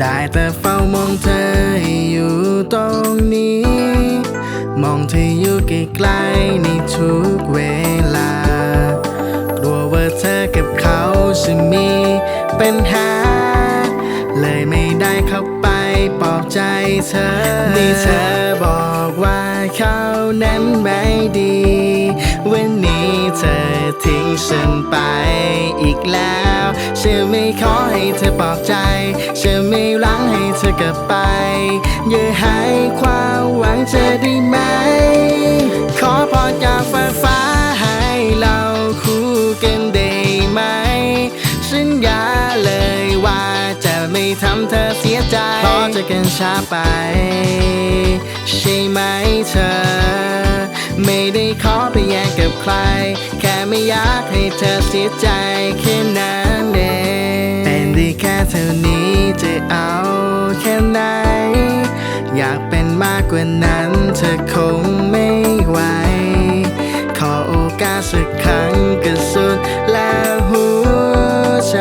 ได้แต่เฝ้ามองเธอให้อยู่ตรงนี้ มองเธออยู่ไกลๆในทุกเวลากลัวว่าเธอกับเขาจะมีปัญหา เลยไม่ได้เข้าไปปลอบใจเธอนี่เธอบอกว่าเขานั้นไม่ดี วันนี้เธอทิ้งฉันไปอีกแล้ว ฉันไม่ขอให้เธอปลอบใจ กลับไป อย่าให้ความหวังเธอได้ไหม ขอพรจากฟ้าฟ้าให้เราคู่กันได้ไหม สัญญาเลยว่าจะไม่ทำเธอเสียใจเพราะจะกันช้าไป ใช่ไหมเธอ ไม่ได้ขอไปแย่งกับใคร แค่ไม่อยากให้เธอเสียใจแค่นั้นเอง เป็นได้แค่เท่านี้จะเอา แค่ไหน อยากเป็นมากกว่านั้นเธอคงไม่ไหว ขอโอกาสสักครั้งก็สุดแล้วหัวใจ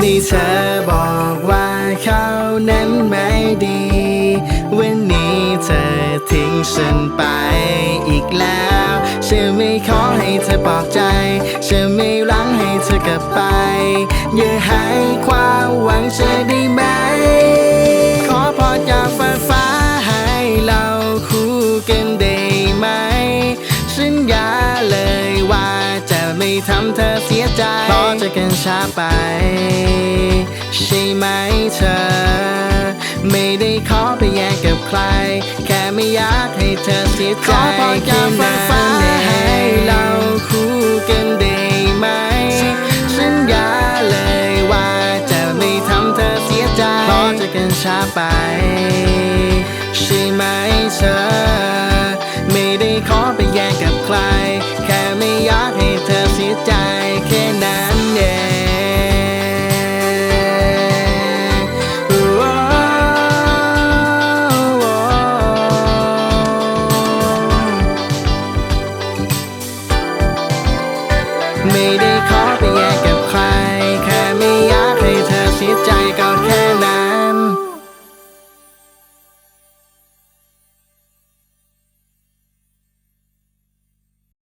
นี่เธอบอกว่าเขานั้นไม่ดี วันนี้เธอทิ้งฉันไปอีกแล้ว ฉันไม่ขอให้เธอปลอบใจ ฉันไม่รังให้เธอกลับไป อย่าให้ความหวังเธอได้ไหม ขอพรจากฟ้าฟ้าให้เราคู่กันได้ไหมสัญญาเลยว่าจะไม่ทำเธอเสียใจเพราะจะกันช้าไป ใช่ไหมเธอไม่ได้ขอไปแย่งกับใคร แค่ไม่อยากให้เธอเสียใจขอพรจากฟ้า ไป ใช่ไหมเธอ ไม่ได้ขอไปแย่งกับใคร แค่ไม่อยากให้เธอเสียใจแค่นั้นเองไม่ได้ขอ